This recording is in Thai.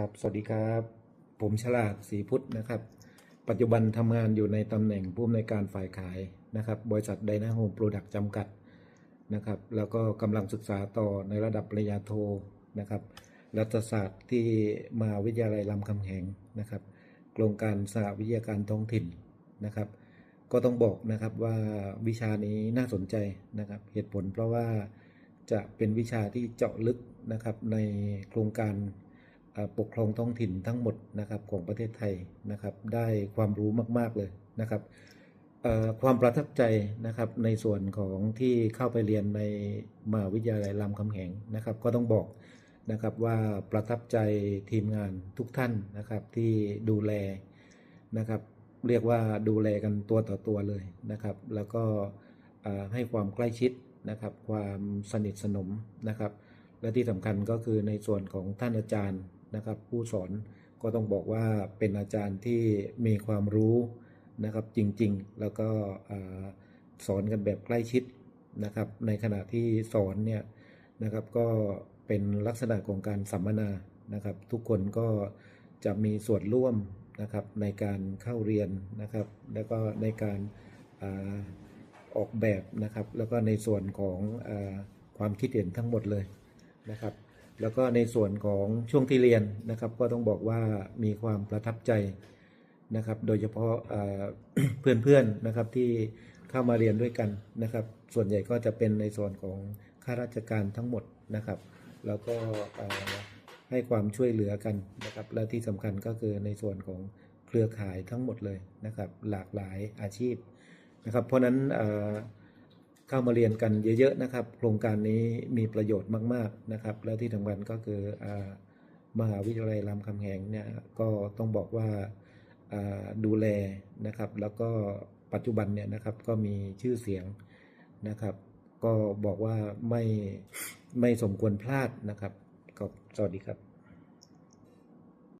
ครับ สวัสดีครับ ผมฉลาดศรีพุทธนะครับ ปัจจุบันทำงานอยู่ในตำแหน่งผู้อำนวยการฝ่ายขายนะครับ บริษัทไดนาโฮมโปรดักต์จำกัดนะครับ แล้วก็กำลังศึกษาต่อในระดับปริญญาโทนะครับ รัฐศาสตร์ที่มหาวิทยาลัยรามคำแหงนะครับ โครงการสหวิทยาการท้องถิ่นนะครับ ก็ต้องบอกนะครับว่าวิชานี้น่าสนใจนะครับ เหตุผลเพราะว่าจะเป็นวิชาที่เจาะลึกนะครับในโครงการ ปกครองท้องถิ่นทั้งหมดนะครับของประเทศไทยนะครับ ได้ความรู้มาก ๆ เลยนะครับความประทับใจนะครับในส่วนของที่เข้าไปเรียนในมหาวิทยาลัยรามคำแหงนะครับ ก็ต้องบอกนะครับว่าประทับใจทีมงานทุกท่านนะครับที่ดูแลนะครับ เรียกว่าดูแลกันตัวต่อตัวเลยนะครับ แล้วก็ให้ความใกล้ชิดนะครับ ความสนิทสนมนะครับ และที่สำคัญก็คือในส่วนของท่านอาจารย์ นะครับ ผู้สอนก็ต้องบอกว่าเป็นอาจารย์ที่มีความรู้นะครับจริงๆ แล้วก็สอนกันแบบใกล้ชิดนะครับ ในขณะที่สอนเนี่ยนะครับก็เป็นลักษณะของการสัมมนานะครับ ทุกคนก็จะมีส่วนร่วมนะครับในการเข้าเรียนนะครับ แล้วก็ในการอออกแบบนะครับ แล้วก็ในส่วนของอความคิดเห็นทั้งหมดเลยนะครับ แล้วก็ในส่วนของช่วงที่เรียนนะครับ ก็ต้องบอกว่ามีความประทับใจนะครับ โดยเฉพาะเพื่อนๆนะครับที่เข้ามาเรียนด้วยกันนะครับ ส่วนใหญ่ก็จะเป็นในส่วนของข้าราชการทั้งหมดนะครับ แล้วก็ให้ความช่วยเหลือกันนะครับ และที่สำคัญก็คือในส่วนของเครือข่ายทั้งหมดเลยนะครับ หลากหลายอาชีพนะครับ เพราะฉะนั้น เข้ามาเรียนกันเยอะๆนะครับ โครงการนี้มีประโยชน์มากๆนะครับ และที่สำคัญก็คืออมหาวิทยาลัยรามคำแหงเนี่ยก็ต้องบอกว่าอ่าดูแลนะครับ แล้วก็ปัจจุบันเนี่ยนะครับก็มีชื่อเสียงนะครับ ก็บอกว่าไม่ไม่สมควรพลาดนะครับก็สวัสดีครับ